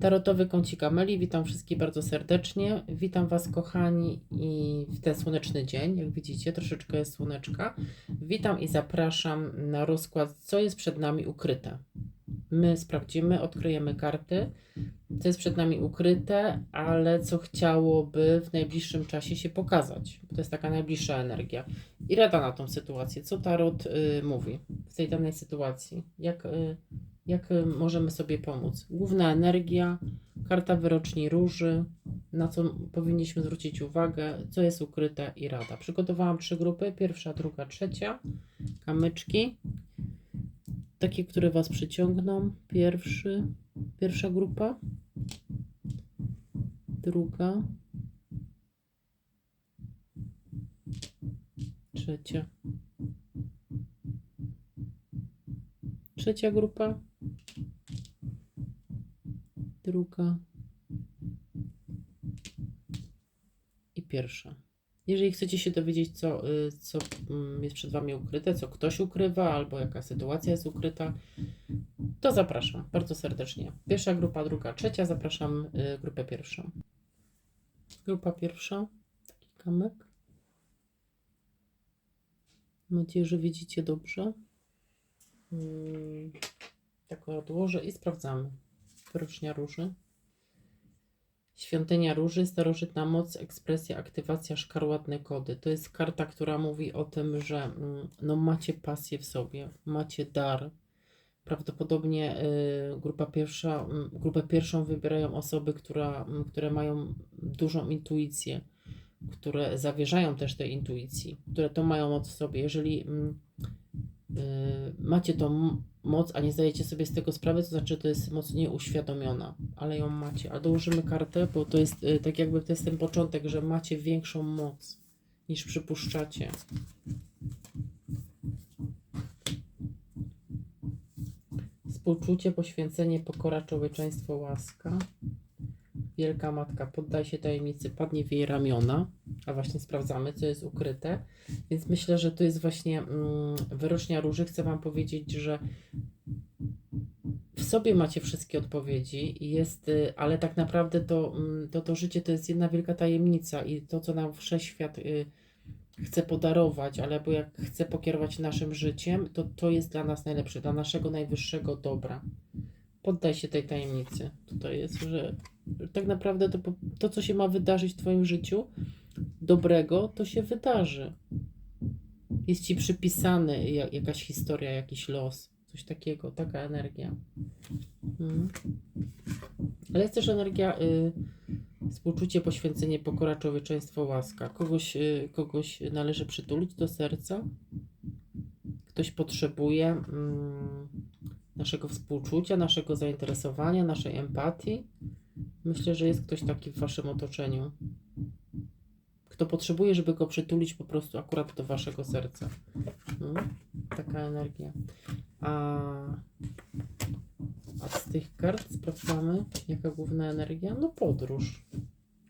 Tarotowy kącik Ameli, witam wszystkich bardzo serdecznie. Witam Was, kochani, i w ten słoneczny dzień. Jak widzicie, troszeczkę jest słoneczka. Witam i zapraszam na rozkład, co jest przed nami ukryte. My sprawdzimy, odkryjemy karty, co jest przed nami ukryte, ale co chciałoby w najbliższym czasie się pokazać. Bo to jest taka najbliższa energia. I rada na tą sytuację. Co Tarot y, mówi w tej danej sytuacji? Jak. Y, jak y, możemy sobie pomóc. Główna energia, karta wyroczni róży, na co powinniśmy zwrócić uwagę, co jest ukryte i rada. Przygotowałam trzy grupy, pierwsza, druga, trzecia, kamyczki, takie, które Was przyciągną. Pierwszy, pierwsza grupa, druga, trzecia. Trzecia grupa, druga i pierwsza. Jeżeli chcecie się dowiedzieć, co, y, co mm, jest przed Wami ukryte, co ktoś ukrywa, albo jaka sytuacja jest ukryta, to zapraszam bardzo serdecznie. Pierwsza grupa, druga, trzecia. Zapraszam y, grupę pierwszą. Grupa pierwsza, taki kamek. Mam nadzieję, że widzicie dobrze. Mm, Tak odłożę i sprawdzamy. Wyrocznia róży. Świątynia róży, starożytna moc, ekspresja, aktywacja, szkarłatne kody. To jest karta, która mówi o tym, że mm, no, macie pasję w sobie, macie dar. Prawdopodobnie y, grupa pierwsza, mm, grupę pierwszą wybierają osoby, która, mm, które mają dużą intuicję, które zawierzają też tej intuicji, które to mają od sobie. Jeżeli mm, y, macie m- moc, a nie zdajecie sobie z tego sprawy, to znaczy to jest moc nieuświadomiona, ale ją macie. A dołożymy kartę, bo to jest y, tak jakby to jest ten początek, że macie większą moc niż przypuszczacie. Współczucie, poświęcenie, pokora, człowieczeństwo, łaska. Wielka Matka, poddaj się tajemnicy, padnie w jej ramiona. A właśnie sprawdzamy, co jest ukryte. Więc myślę, że to jest właśnie mm, wyrocznia róży. Chcę Wam powiedzieć, że w sobie macie wszystkie odpowiedzi, jest, y, ale tak naprawdę to, mm, to, to życie to jest jedna wielka tajemnica i to, co nam wszechświat y, chce podarować, albo jak chce pokierować naszym życiem, to to jest dla nas najlepsze, dla naszego najwyższego dobra. Poddaj się tej tajemnicy. Tutaj jest, że tak naprawdę to, to, co się ma wydarzyć w Twoim życiu, dobrego, to się wydarzy. Jest Ci przypisany ja- jakaś historia, jakiś los, coś takiego, taka energia. Mhm. Ale jest też energia y, współczucie, poświęcenie, pokora, człowieczeństwo, łaska. Kogoś, y, kogoś należy przytulić do serca. Ktoś potrzebuje mm, naszego współczucia, naszego zainteresowania, naszej empatii. Myślę, że jest ktoś taki w Waszym otoczeniu. Kto potrzebuje, żeby go przytulić po prostu akurat do Waszego serca. Mm, taka energia. A, a z tych kart sprawdzamy, jaka główna energia? No podróż.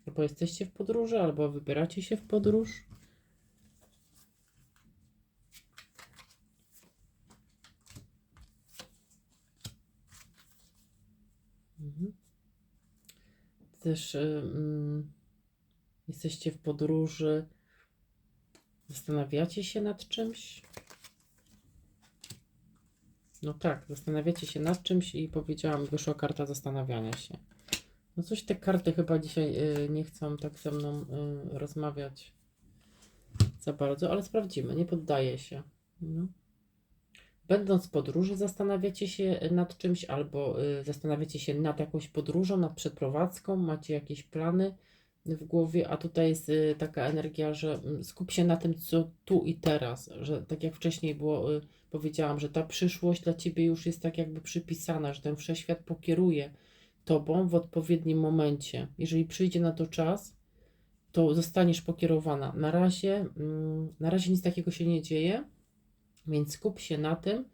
Albo jesteście w podróży, albo wybieracie się w podróż. Mhm. Też jesteście w podróży, zastanawiacie się nad czymś? No tak, zastanawiacie się nad czymś i powiedziałam, wyszła karta zastanawiania się. No coś te karty chyba dzisiaj y, nie chcą tak ze mną y, rozmawiać za bardzo, ale sprawdzimy, nie poddaję się. No. Będąc w podróży zastanawiacie się nad czymś albo y, zastanawiacie się nad jakąś podróżą, nad przeprowadzką, macie jakieś plany w głowie, a tutaj jest y, taka energia, że mm, skup się na tym, co tu i teraz, że tak jak wcześniej było, y, powiedziałam, że ta przyszłość dla Ciebie już jest tak jakby przypisana, że ten wszechświat pokieruje Tobą w odpowiednim momencie. Jeżeli przyjdzie na to czas, to zostaniesz pokierowana. Na razie, mm, na razie nic takiego się nie dzieje, więc skup się na tym,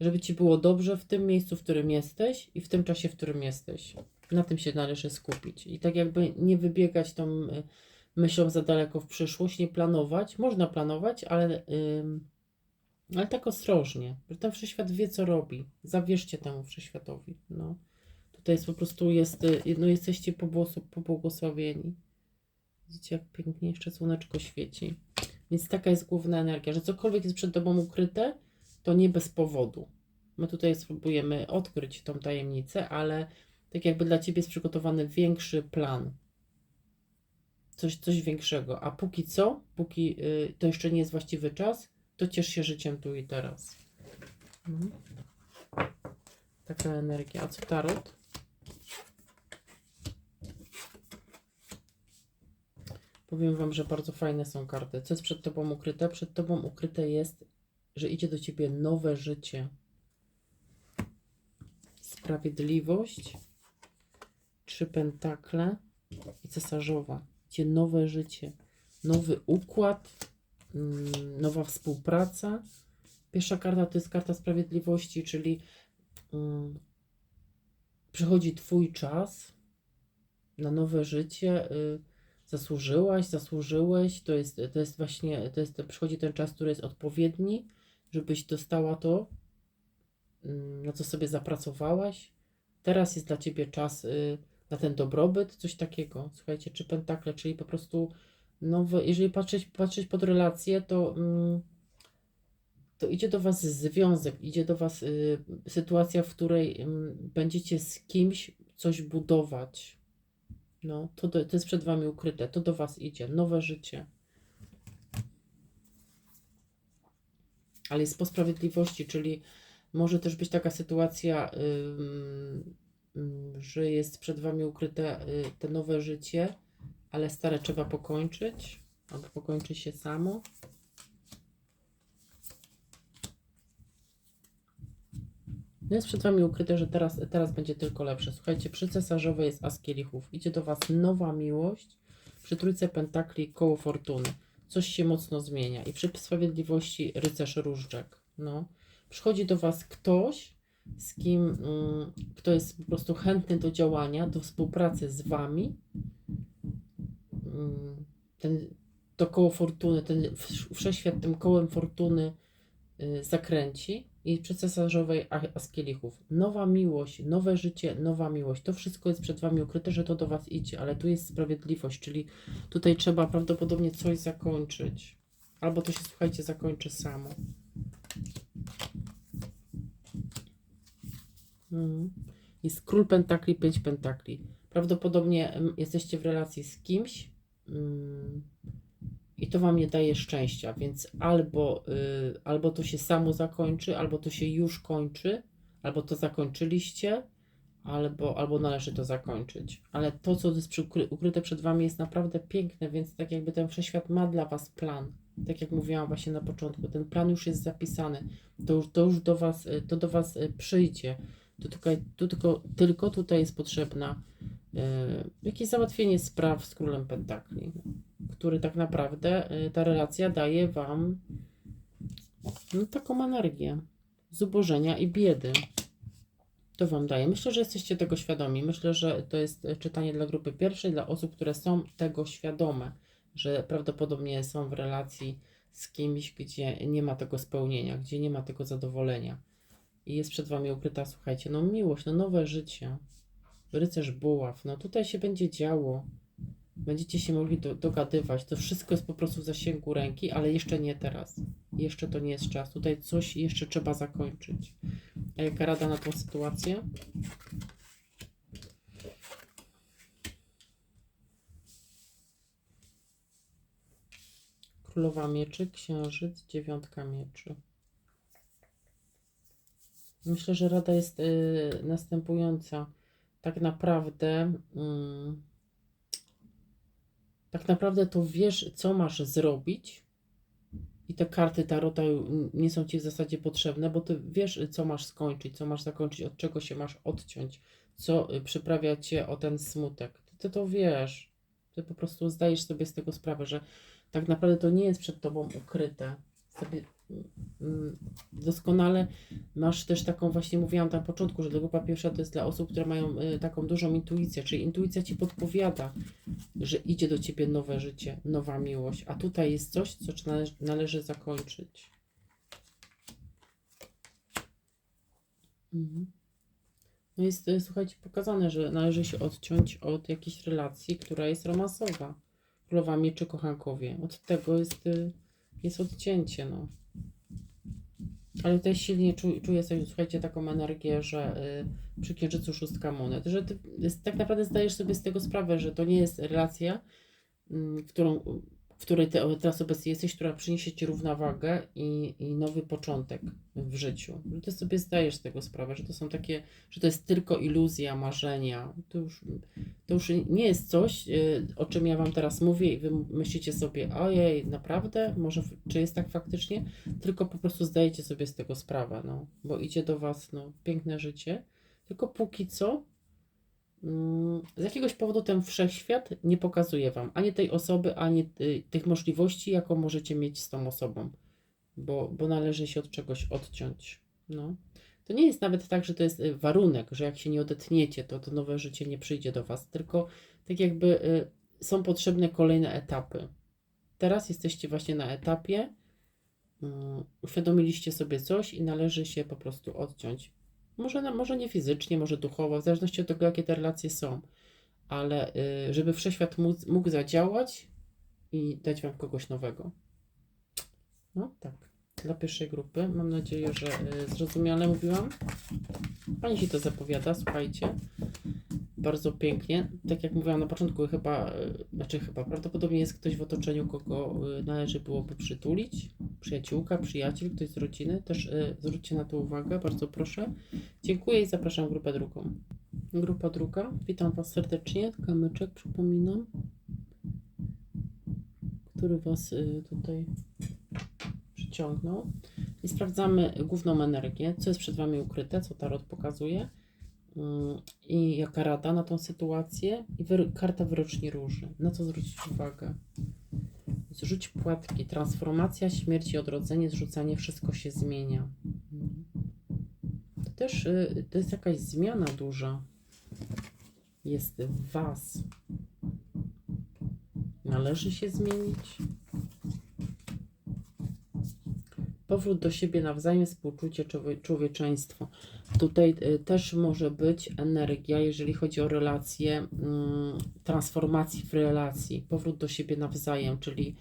żeby Ci było dobrze w tym miejscu, w którym jesteś i w tym czasie, w którym jesteś. Na tym się należy skupić. I tak jakby nie wybiegać tą y, myślą za daleko w przyszłość, nie planować. Można planować, ale, ym, ale tak ostrożnie, ten wszechświat wie, co robi. Zawierzcie temu wszechświatowi. No. Tutaj jest po prostu, jest, y, no jesteście pobłogosławieni. Widzicie, jak pięknie jeszcze słoneczko świeci. Więc taka jest główna energia, że cokolwiek jest przed Tobą ukryte, to nie bez powodu. My tutaj spróbujemy odkryć tą tajemnicę, ale tak jakby dla Ciebie jest przygotowany większy plan. Coś, coś większego. A póki co, póki y, to jeszcze nie jest właściwy czas, to ciesz się życiem tu i teraz. Mhm. Taka energia. A co tarot? Powiem Wam, że bardzo fajne są karty. Co jest przed Tobą ukryte? Przed Tobą ukryte jest, że idzie do Ciebie nowe życie. Sprawiedliwość, trzy pentakle i cesarzowa. Idzie nowe życie, nowy układ, mm, nowa współpraca. Pierwsza karta to jest karta sprawiedliwości, czyli mm, przychodzi Twój czas na nowe życie. Y, zasłużyłaś, zasłużyłeś. To jest, to jest właśnie, to jest, przychodzi ten czas, który jest odpowiedni, żebyś dostała to, mm, na co sobie zapracowałaś. Teraz jest dla Ciebie czas y, na ten dobrobyt, coś takiego. Słuchajcie, czy pentakle, czyli po prostu nowe, jeżeli patrzeć, patrzeć pod relacje, to, mm, to idzie do Was związek, idzie do Was y, sytuacja, w której ym, będziecie z kimś coś budować. No, to, do, to jest przed Wami ukryte, to do Was idzie, nowe życie. Ale jest po sprawiedliwości, czyli może też być taka sytuacja, ym, że jest przed Wami ukryte y, te nowe życie, ale stare trzeba pokończyć, albo pokończy się samo. No jest przed Wami ukryte, że teraz, teraz będzie tylko lepsze. Słuchajcie, przy cesarzowej jest as kielichów. Idzie do Was nowa miłość. Przy trójce pentakli koło fortuny. Coś się mocno zmienia. I przy sprawiedliwości rycerz różdżek. No. Przychodzi do Was ktoś, z kim, mm, kto jest po prostu chętny do działania, do współpracy z Wami. Mm, ten, to koło fortuny, ten wsz- wszechświat tym kołem fortuny y, zakręci i przy cesarzowej a- as kielichów. Nowa miłość, nowe życie, nowa miłość. To wszystko jest przed Wami ukryte, że to do Was idzie, ale tu jest sprawiedliwość, czyli tutaj trzeba prawdopodobnie coś zakończyć. Albo to się, słuchajcie, zakończy samo. Jest król pentakli, pięć pentakli. Prawdopodobnie jesteście w relacji z kimś mm, i to wam nie daje szczęścia, więc albo, y, albo to się samo zakończy, albo to się już kończy, albo to zakończyliście, albo, albo należy to zakończyć. Ale to, co jest ukryte przed wami, jest naprawdę piękne, więc tak jakby ten wszechświat ma dla was plan. Tak jak mówiłam właśnie na początku, ten plan już jest zapisany. To już, to już do was, y, to do was y, przyjdzie. Tu tylko, tylko tutaj jest potrzebna y, jakieś załatwienie spraw z królem pentakli który tak naprawdę y, ta relacja daje Wam no, taką energię zubożenia i biedy. To Wam daje. Myślę, że jesteście tego świadomi. Myślę, że to jest y, czytanie dla grupy pierwszej, dla osób, które są tego świadome, że prawdopodobnie są w relacji z kimś, gdzie nie ma tego spełnienia, gdzie nie ma tego zadowolenia. I jest przed Wami ukryta, słuchajcie, no miłość, no nowe życie. Rycerz buław, no tutaj się będzie działo. Będziecie się mogli do, dogadywać. To wszystko jest po prostu w zasięgu ręki, ale jeszcze nie teraz. Jeszcze to nie jest czas. Tutaj coś jeszcze trzeba zakończyć. A jaka rada na tą sytuację? Królowa mieczy, księżyc, dziewiątka mieczy. Myślę, że rada jest y, następująca. Tak naprawdę. Mm, tak naprawdę to wiesz, co masz zrobić. I te karty tarota nie są ci w zasadzie potrzebne, bo ty wiesz, co masz skończyć, co masz zakończyć, od czego się masz odciąć, co y, przyprawia cię o ten smutek. Ty, ty to wiesz. Ty po prostu zdajesz sobie z tego sprawę, że tak naprawdę to nie jest przed tobą ukryte. Sobie doskonale masz też taką, właśnie mówiłam na początku, że grupa pierwsza to jest dla osób, które mają y, taką dużą intuicję, czyli intuicja ci podpowiada, że idzie do ciebie nowe życie, nowa miłość, a tutaj jest coś, co należy, należy zakończyć. Mhm. No jest, y, słuchajcie, pokazane, że należy się odciąć od jakiejś relacji, która jest romansowa. Królowa mieczy, kochankowie. Od tego jest, y, jest odcięcie, no. Ale tutaj silnie czu, czuję sobie, słuchajcie, taką energię, że y, przy księżycu szóstka monet, że ty tak naprawdę zdajesz sobie z tego sprawę, że to nie jest relacja, mm, którą, w której ty teraz obecnie jesteś, która przyniesie ci równowagę i, i nowy początek w życiu. Że ty sobie zdajesz z tego sprawę, że to są takie, że to jest tylko iluzja, marzenia. To już, to już nie jest coś, y, o czym ja wam teraz mówię i wy myślicie sobie, ojej, naprawdę? Może, czy jest tak faktycznie? Tylko po prostu zdajecie sobie z tego sprawę, no. Bo idzie do was, no, piękne życie. Tylko póki co Z jakiegoś powodu ten wszechświat nie pokazuje Wam ani tej osoby, ani y, tych możliwości, jaką możecie mieć z tą osobą, bo, bo należy się od czegoś odciąć. No. To nie jest nawet tak, że to jest y, warunek, że jak się nie odetniecie, to to nowe życie nie przyjdzie do Was, tylko tak jakby y, są potrzebne kolejne etapy. Teraz jesteście właśnie na etapie, mm, uświadomiliście sobie coś i należy się po prostu odciąć. Może, może nie fizycznie, może duchowo, w zależności od tego, jakie te relacje są, ale y, żeby wszechświat mógł, mógł zadziałać i dać Wam kogoś nowego. No tak, dla pierwszej grupy. Mam nadzieję, że y, zrozumiale mówiłam. Pani się to zapowiada, słuchajcie. Bardzo pięknie. Tak jak mówiłam na początku, chyba, y, znaczy chyba, prawdopodobnie jest ktoś w otoczeniu, kogo y, należy byłoby przytulić. Przyjaciółka, przyjaciel, ktoś z rodziny. Też y, zwróćcie na to uwagę, bardzo proszę. Dziękuję i zapraszam grupę drugą. Grupa druga, witam Was serdecznie. Kamyczek, przypominam, który Was tutaj przyciągnął. I sprawdzamy główną energię, co jest przed Wami ukryte, co Tarot pokazuje i jaka rada na tą sytuację. I wyro- karta wyroczni róży. Na co zwrócić uwagę? Zrzuć płatki, transformacja, śmierć i odrodzenie, zrzucanie, wszystko się zmienia. To też y, to jest jakaś zmiana duża. Jest w Was. Należy się zmienić. Powrót do siebie nawzajem, współczucie, człowie- człowieczeństwo. Tutaj y, też może być energia, jeżeli chodzi o relacje, mm, transformacji w relacji. Powrót do siebie nawzajem, czyli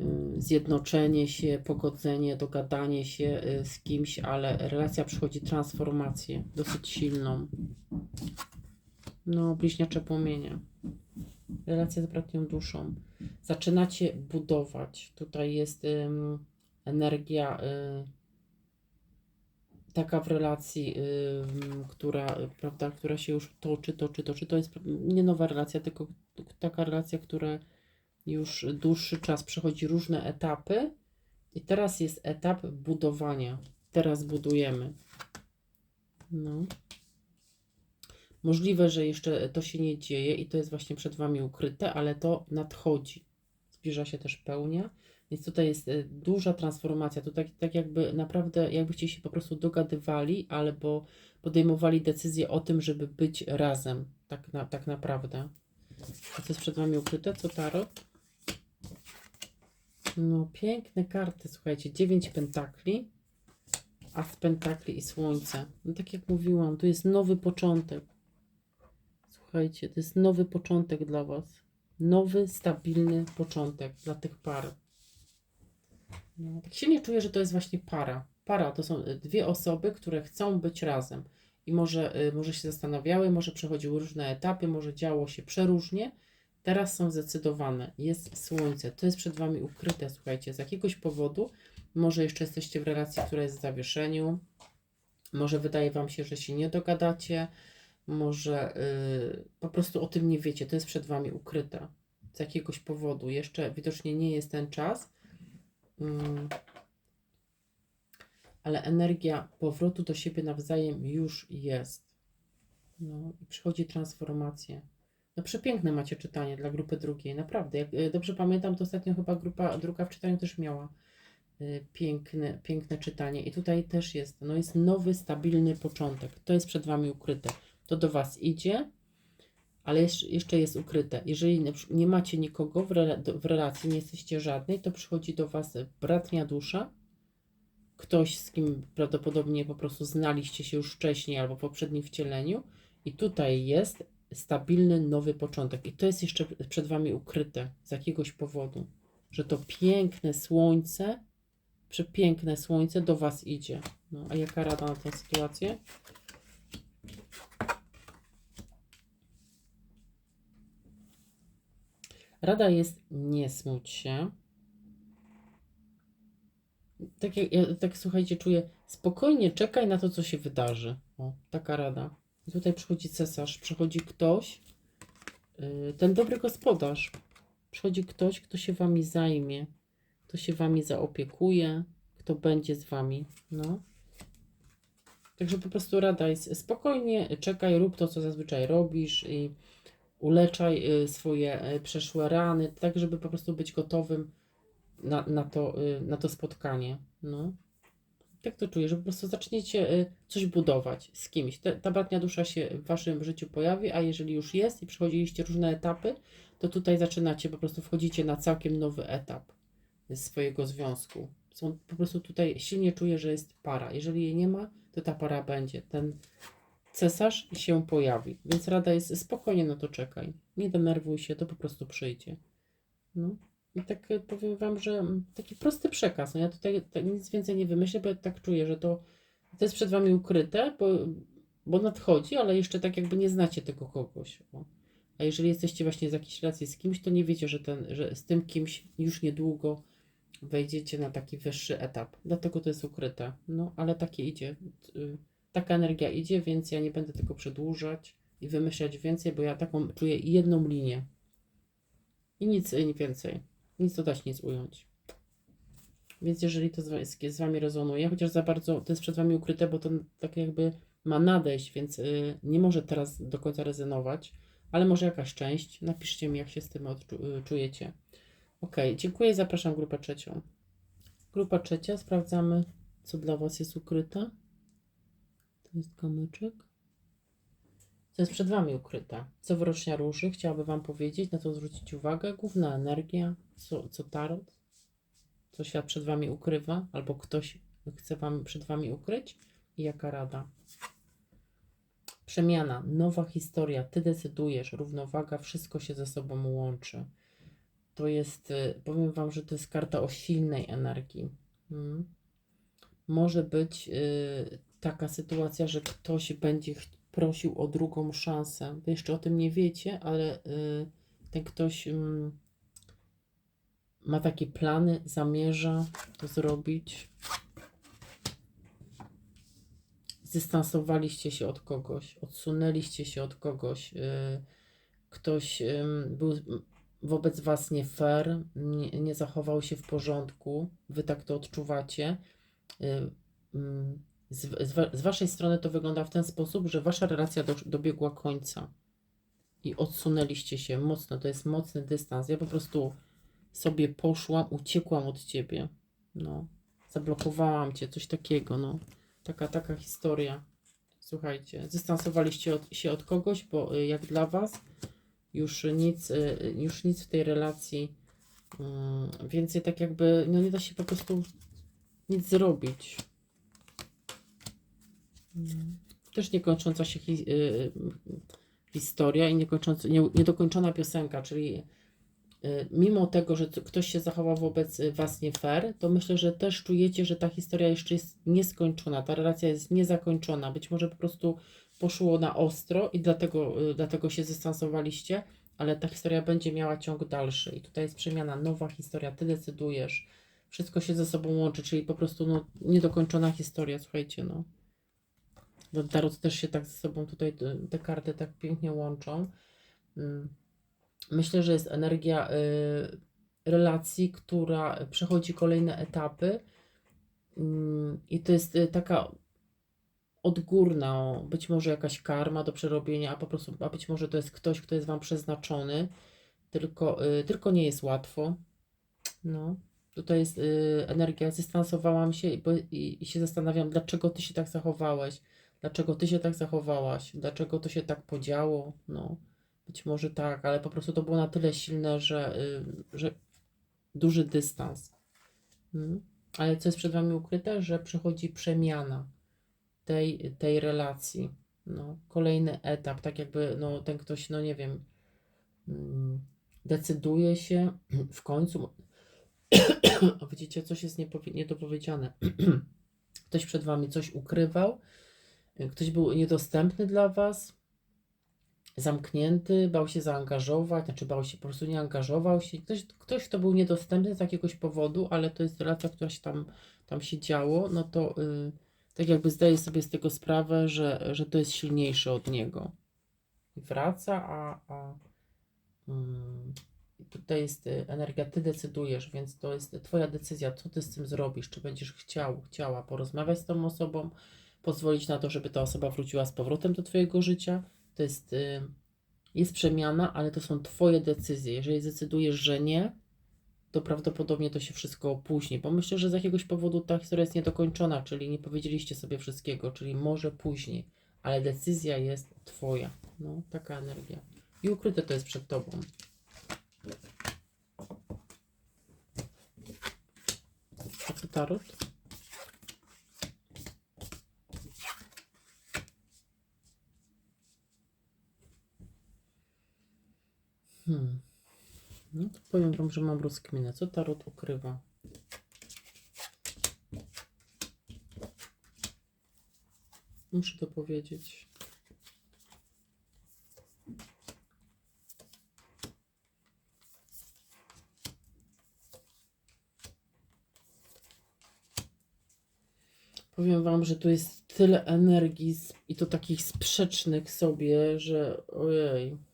y, zjednoczenie się, pogodzenie, dogadanie się y, z kimś, ale relacja przychodzi transformację dosyć silną. No, bliźniacze płomienie. Relacja z bratnią duszą. Zaczynacie budować. Tutaj jest energia y, taka w relacji, ym, która, prawda, która się już toczy, toczy, toczy. To jest nie nowa relacja, tylko taka relacja, która już dłuższy czas przechodzi różne etapy. I teraz jest etap budowania. Teraz budujemy. No. Możliwe, że jeszcze to się nie dzieje i to jest właśnie przed Wami ukryte, ale to nadchodzi. Zbliża się też pełnia. Więc tutaj jest y, duża transformacja. To tak, tak jakby naprawdę, jakbyście się po prostu dogadywali albo podejmowali decyzję o tym, żeby być razem. Tak, na, tak naprawdę. A co jest przed Wami ukryte? Co tarot? No, piękne karty, słuchajcie. Dziewięć pentakli, as pentakli i słońce. No tak jak mówiłam, to jest nowy początek. Słuchajcie, to jest nowy początek dla Was. Nowy, stabilny początek dla tych par. No, tak silnie czuję, że to jest właśnie para. Para to są y, dwie osoby, które chcą być razem. I może, y, może się zastanawiały, może przechodziły różne etapy, może działo się przeróżnie. Teraz są zdecydowane. Jest słońce. To jest przed Wami ukryte, słuchajcie. Z jakiegoś powodu, może jeszcze jesteście w relacji, która jest w zawieszeniu. Może wydaje Wam się, że się nie dogadacie. Może y, po prostu o tym nie wiecie. To jest przed Wami ukryte. Z jakiegoś powodu. Jeszcze widocznie nie jest ten czas. Mm. Ale energia powrotu do siebie nawzajem już jest. No i przychodzi transformacja. No przepiękne macie czytanie dla grupy drugiej, naprawdę. Jak y, dobrze pamiętam, to ostatnio chyba grupa druga w czytaniu też miała y, piękne, piękne czytanie. I tutaj też jest, no jest nowy, stabilny początek. To jest przed Wami ukryte. To do Was idzie, ale jeszcze, jest ukryte. Jeżeli nie macie nikogo w relacji, nie jesteście żadnej, to przychodzi do Was bratnia dusza, ktoś, z kim prawdopodobnie po prostu znaliście się już wcześniej albo w poprzednim wcieleniu. I tutaj jest stabilny nowy początek. I to jest jeszcze przed Wami ukryte z jakiegoś powodu, że to piękne słońce, przepiękne słońce do Was idzie. No, a jaka rada na tę sytuację? Rada jest nie smuć się. Tak, ja, tak słuchajcie, czuję, spokojnie czekaj na to, co się wydarzy. O, taka rada. I tutaj przychodzi cesarz, przychodzi ktoś, yy, ten dobry gospodarz. Przychodzi ktoś, kto się wami zajmie, kto się wami zaopiekuje, kto będzie z wami. No. Także po prostu rada jest spokojnie, czekaj, rób to, co zazwyczaj robisz i uleczaj y, swoje y, przeszłe rany, tak żeby po prostu być gotowym na, na, to, y, na to spotkanie. No. Tak to czuję, że po prostu zaczniecie coś budować z kimś. Ta bratnia dusza się w waszym życiu pojawi, a jeżeli już jest i przechodziliście różne etapy, to tutaj zaczynacie, po prostu wchodzicie na całkiem nowy etap swojego związku. Są, po prostu tutaj silnie czuję, że jest para. Jeżeli jej nie ma, to ta para będzie. Ten cesarz się pojawi. Więc rada jest spokojnie na to czekaj. Nie denerwuj się, to po prostu przyjdzie. No. I tak e, powiem Wam, że mm, taki prosty przekaz. No ja tutaj nic więcej nie wymyślę, bo ja tak czuję, że to, to jest przed Wami ukryte, bo, bo nadchodzi, ale jeszcze tak jakby nie znacie tego kogoś. A jeżeli jesteście właśnie z jakiejś relacji z kimś, to nie wiecie, że, ten, że z tym kimś już niedługo wejdziecie na taki wyższy etap. Dlatego to jest ukryte. No, ale takie idzie. Taka energia idzie, więc ja nie będę tego przedłużać i wymyślać więcej, bo ja taką czuję jedną linię. I nic więcej. Nic dodać, nic ująć. Więc jeżeli to z, wa- z, z Wami rezonuje, chociaż za bardzo to jest przed Wami ukryte, bo to tak jakby ma nadejść, więc y, nie może teraz do końca rezonować, ale może jakaś część. Napiszcie mi, jak się z tym y, czujecie. Ok, dziękuję i zapraszam grupę trzecią. Grupa trzecia, sprawdzamy, co dla Was jest ukryte. Jest kamyczek. Co jest przed Wami ukryte? Co wyrocznia róży? Chciałabym Wam powiedzieć, na to zwrócić uwagę. Główna energia, co, co tarot, co świat przed Wami ukrywa, albo ktoś chce Wam przed Wami ukryć i jaka rada. Przemiana, nowa historia, Ty decydujesz, równowaga, wszystko się ze sobą łączy. To jest, y, powiem Wam, że to jest karta o silnej energii. Mm. Może być y, taka sytuacja, że ktoś będzie prosił o drugą szansę. Wy jeszcze o tym nie wiecie, ale y, ten ktoś mm, ma takie plany, zamierza to zrobić. Zdystansowaliście się od kogoś, odsunęliście się od kogoś. y, Ktoś ym, był wobec Was nie fair, nie, nie zachował się w porządku. Wy tak to odczuwacie. Y, ym, z, z, z Waszej strony to wygląda w ten sposób, że Wasza relacja do, dobiegła końca i odsunęliście się mocno. To jest mocny dystans. Ja po prostu sobie poszłam, uciekłam od Ciebie. No, zablokowałam Cię, coś takiego. No, taka, taka historia. Słuchajcie, dystansowaliście od, się od kogoś, bo y, jak dla Was już nic, y, już nic w tej relacji mm, więcej tak jakby, no nie da się po prostu nic zrobić. Też niekończąca się hi, y, historia i niekończąca, nie, niedokończona piosenka, czyli y, mimo tego, że ktoś się zachował wobec y, Was nie fair, to myślę, że też czujecie, że ta historia jeszcze jest nieskończona, ta relacja jest niezakończona. Być może po prostu poszło na ostro i dlatego, y, dlatego się zdystansowaliście, ale ta historia będzie miała ciąg dalszy. I tutaj jest przemiana, nowa historia, Ty decydujesz. Wszystko się ze sobą łączy, czyli po prostu no, niedokończona historia, słuchajcie, no. Tarot też się tak ze sobą tutaj, te- karty tak pięknie łączą. Mm. Myślę, że jest energia y, relacji, która przechodzi kolejne etapy. Mm, I to jest y, taka odgórna, być może jakaś karma do przerobienia, a po prostu, a być może to jest ktoś, kto jest Wam przeznaczony, tylko, y, tylko nie jest łatwo. No. Tutaj jest energia, zdystansowałam się i, i, i się zastanawiam, dlaczego Ty się tak zachowałeś, dlaczego Ty się tak zachowałaś, dlaczego to się tak podziało, no. Być może tak, ale po prostu to było na tyle silne, że, y, że duży dystans. Mm. Ale co jest przed Wami ukryte? Że przychodzi przemiana tej, tej relacji. No, kolejny etap, tak jakby no, ten ktoś, no nie wiem, mm, decyduje się w końcu. A widzicie, coś jest niedopowiedziane. ktoś przed Wami coś ukrywał, ktoś był niedostępny dla Was, zamknięty, bał się zaangażować, znaczy bał się, po prostu nie angażował się. Ktoś, ktoś kto był niedostępny z jakiegoś powodu, ale to jest relacja, która się tam, tam się działo, no to y, tak jakby zdaje sobie z tego sprawę, że, że to jest silniejsze od niego. I wraca, a, a mm, tutaj jest y, energia, ty decydujesz, więc to jest twoja decyzja, co ty z tym zrobisz, czy będziesz chciał, chciała porozmawiać z tą osobą, pozwolić na to, żeby ta osoba wróciła z powrotem do twojego życia, to jest, y, jest przemiana, ale to są Twoje decyzje. Jeżeli zdecydujesz, że nie, to prawdopodobnie to się wszystko opóźni, bo myślę, że z jakiegoś powodu ta historia jest niedokończona, czyli nie powiedzieliście sobie wszystkiego, czyli może później, ale decyzja jest Twoja. No, taka energia. I ukryte to jest przed Tobą. A co tarot? Hmm. No to powiem Wam, że mam rozkminę. Co tarot ukrywa? Muszę to powiedzieć. Powiem Wam, że tu jest tyle energii i to takich sprzecznych sobie, że ojej.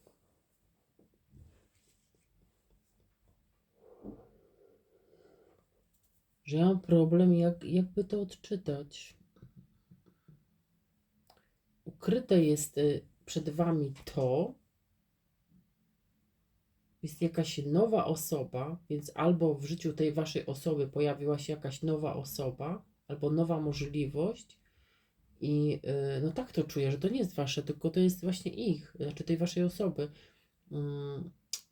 Że ja mam problem, jak, jakby to odczytać. Ukryte jest y, przed Wami to, jest jakaś nowa osoba, więc albo w życiu tej Waszej osoby pojawiła się jakaś nowa osoba, albo nowa możliwość. I y, no tak to czuję, że to nie jest Wasze, tylko to jest właśnie ich, znaczy tej Waszej osoby.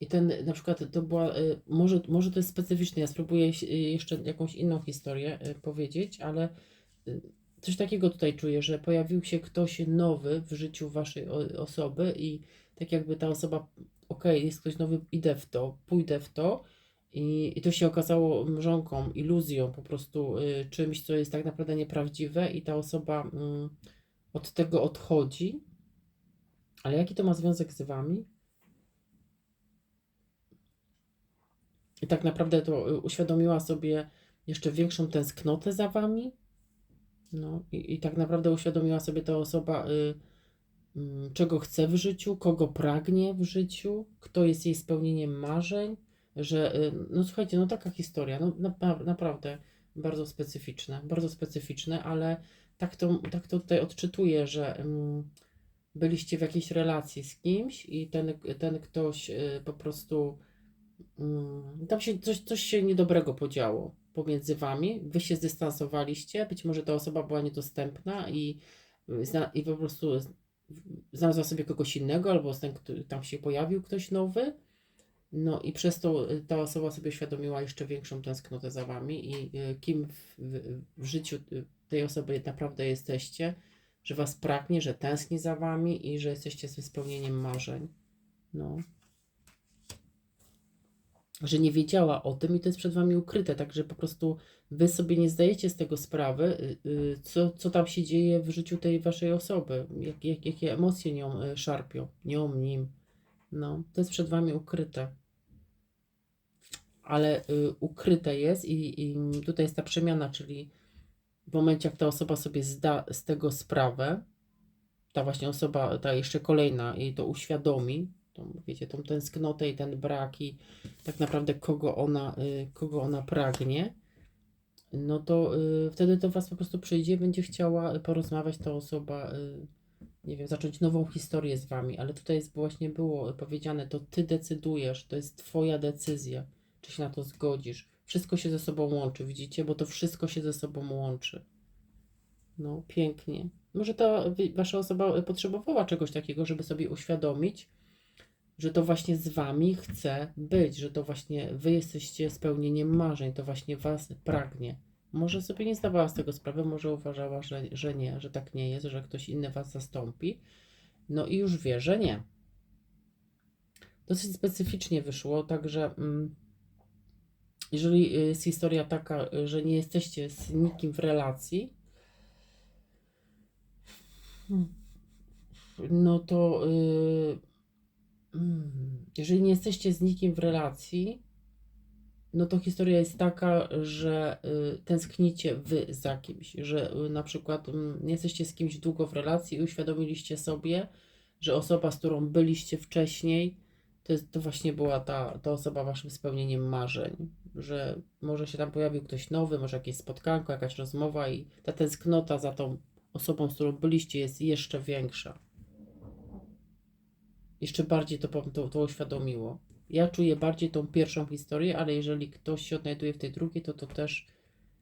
I ten na przykład to była, y, może, może to jest specyficzne, ja spróbuję y, jeszcze jakąś inną historię y, powiedzieć, ale y, coś takiego tutaj czuję, że pojawił się ktoś nowy w życiu waszej osoby i tak jakby ta osoba, okej, jest ktoś nowy, idę w to, pójdę w to i, i to się okazało mrzonką, iluzją, po prostu y, czymś, co jest tak naprawdę nieprawdziwe i ta osoba mm, od tego odchodzi. Ale jaki to ma związek z wami? I tak naprawdę to y, uświadomiła sobie jeszcze większą tęsknotę za wami. No i, i tak naprawdę uświadomiła sobie ta osoba, y, mm, czego chce w życiu, kogo pragnie w życiu, kto jest jej spełnieniem marzeń, że y, no słuchajcie, no taka historia, no na, naprawdę bardzo specyficzne, bardzo specyficzne, ale tak to, tak to tutaj odczytuję, że mm, byliście w jakiejś relacji z kimś i ten, ten ktoś y, po prostu Tam się coś, coś się niedobrego podziało pomiędzy wami. Wy się zdystansowaliście, być może ta osoba była niedostępna i, zna, i po prostu z- znalazła sobie kogoś innego, albo ten, tam się pojawił ktoś nowy. No i przez to y, ta osoba sobie uświadomiła jeszcze większą tęsknotę za wami i y, kim w, w, życiu y, tej osoby naprawdę jesteście, że was pragnie, że tęskni za wami i że jesteście ze spełnieniem marzeń. No że nie wiedziała o tym i to jest przed wami ukryte, także po prostu wy sobie nie zdajecie z tego sprawy, y, y, co, co tam się dzieje w życiu tej waszej osoby, jak, jak, jakie emocje nią y, szarpią, nią, nim. No, to jest przed wami ukryte. Ale ukryte jest i, i tutaj jest ta przemiana, czyli w momencie, jak ta osoba sobie zda z tego sprawę, ta właśnie osoba, ta jeszcze kolejna, jej to uświadomi, tą, wiecie, tą tęsknotę i ten brak i tak naprawdę kogo ona, y, kogo ona pragnie, no to y, wtedy do Was po prostu przyjdzie, będzie chciała porozmawiać ta osoba, y, nie wiem, zacząć nową historię z Wami, ale tutaj jest właśnie było powiedziane, to Ty decydujesz, to jest Twoja decyzja, czy się na to zgodzisz. Wszystko się ze sobą łączy, widzicie, bo to wszystko się ze sobą łączy. No, pięknie. Może ta wasza osoba potrzebowała czegoś takiego, żeby sobie uświadomić, że to właśnie z wami chce być, że to właśnie wy jesteście spełnieniem marzeń, to właśnie was pragnie Może sobie nie zdawała z tego sprawy, może uważała, że, że nie, że tak nie jest, że ktoś inny was zastąpi. No i już wie, że nie. Dosyć specyficznie wyszło, także mm, jeżeli jest historia taka, że nie jesteście z nikim w relacji, no to yy, jeżeli nie jesteście z nikim w relacji, no to historia jest taka, że y, tęsknicie wy za kimś, że y, na przykład mm, nie jesteście z kimś długo w relacji i uświadomiliście sobie, że osoba, z którą byliście wcześniej, to, jest, to właśnie była ta, ta osoba waszym spełnieniem marzeń, że może się tam pojawił ktoś nowy, może jakieś spotkanko, jakaś rozmowa i ta tęsknota za tą osobą, z którą byliście jest jeszcze większa. Jeszcze bardziej to, to, to uświadomiło. Ja czuję bardziej tą pierwszą historię, ale jeżeli ktoś się odnajduje w tej drugiej, to to też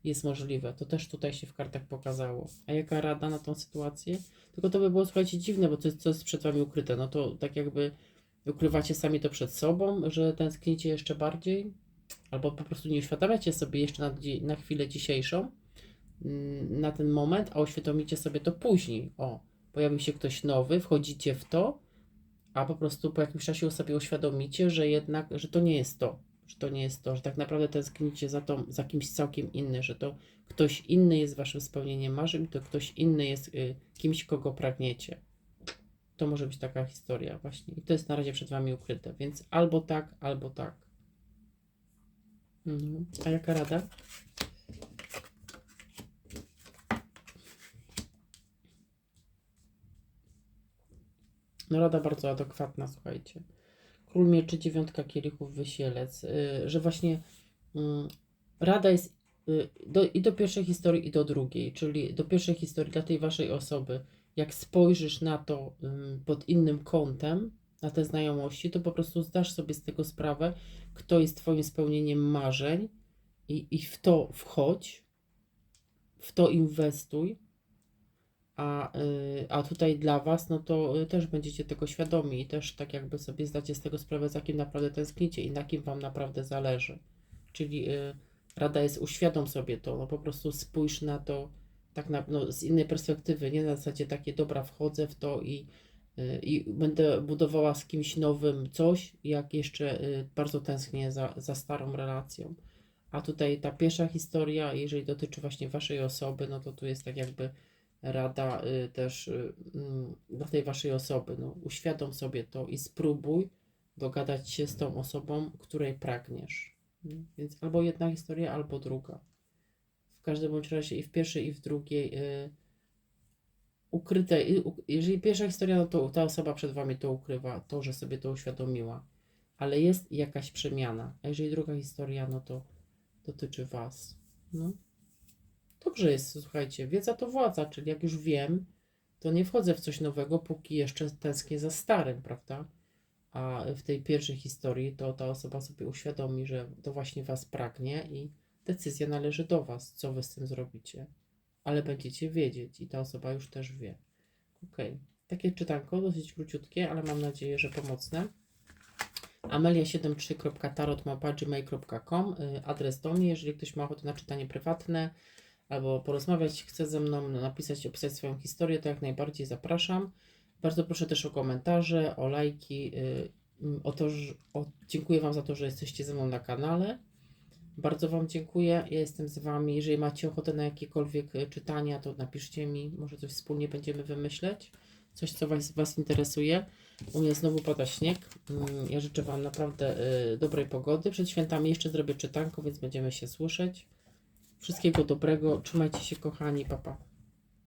jest możliwe. To też tutaj się w kartach pokazało. A jaka rada na tą sytuację? Tylko to by było, słuchajcie, dziwne, bo to jest, to jest przed wami ukryte. No to tak jakby ukrywacie sami to przed sobą, że tęsknicie jeszcze bardziej, albo po prostu nie uświadamiacie sobie jeszcze na, na chwilę dzisiejszą, mm, na ten moment, a uświadomicie sobie to później. O, pojawił się ktoś nowy, wchodzicie w to, a po prostu po jakimś czasie sobie uświadomicie, że jednak, że to nie jest to, że to nie jest to, że tak naprawdę tęsknicie za, tą, za kimś całkiem innym, że to ktoś inny jest waszym spełnieniem marzeń, to ktoś inny jest y, kimś, kogo pragniecie. To może być taka historia właśnie i to jest na razie przed wami ukryte, więc albo tak, albo tak. Mhm. A jaka rada? Rada bardzo adekwatna, słuchajcie. Król mieczy, dziewiątka kielichów, wysielec, yy, że właśnie yy, rada jest yy, do, i do pierwszej historii, i do drugiej, czyli do pierwszej historii dla tej waszej osoby, jak spojrzysz na to pod innym kątem, na te znajomości, to po prostu zdasz sobie z tego sprawę, kto jest twoim spełnieniem marzeń i, i w to wchodź, w to inwestuj, a, y, a tutaj dla Was, no to y, też będziecie tego świadomi i też tak jakby sobie zdacie z tego sprawę, za kim naprawdę tęsknicie i na kim Wam naprawdę zależy. Czyli y, rada jest uświadom sobie to, no po prostu spójrz na to tak na, no, z innej perspektywy, nie na zasadzie takie, dobra, wchodzę w to i, y, i będę budowała z kimś nowym coś, jak jeszcze y, bardzo tęsknię za, za starą relacją. A tutaj ta pierwsza historia, jeżeli dotyczy właśnie Waszej osoby, no to tu jest tak jakby rada y, też y, mm, dla tej waszej osoby. No, uświadom sobie to i spróbuj dogadać się z tą osobą, której pragniesz. Nie? Więc albo jedna historia, albo druga. W każdym bądź razie i w pierwszej, i w drugiej y, ukryte. Jeżeli pierwsza historia, no to ta osoba przed wami to ukrywa, to, że sobie to uświadomiła. Ale jest jakaś przemiana. A jeżeli druga historia, no to dotyczy was. No. Dobrze jest, słuchajcie, wiedza to władza, czyli jak już wiem, to nie wchodzę w coś nowego, póki jeszcze tęsknię za starym, prawda? A w tej pierwszej historii to ta osoba sobie uświadomi, że to właśnie was pragnie i decyzja należy do was, co wy z tym zrobicie. Ale będziecie wiedzieć i ta osoba już też wie. Okej. Takie czytanko, dosyć króciutkie, ale mam nadzieję, że pomocne. amelia73.tarotmałpa.gmail.com y, Adres do mnie, jeżeli ktoś ma ochotę na czytanie prywatne albo porozmawiać, chce ze mną napisać, opisać swoją historię, to jak najbardziej zapraszam. Bardzo proszę też o komentarze, o lajki, y, o to, że, o, dziękuję Wam za to, że jesteście ze mną na kanale. Bardzo Wam dziękuję, ja jestem z Wami. Jeżeli macie ochotę na jakiekolwiek y, czytania, to napiszcie mi, może coś wspólnie będziemy wymyśleć, coś co Was, was interesuje. U mnie znowu pada śnieg. Mm, Ja życzę Wam naprawdę y, dobrej pogody. Przed świętami jeszcze zrobię czytanko, więc będziemy się słyszeć. Wszystkiego dobrego. Trzymajcie się, kochani. Papa. Pa.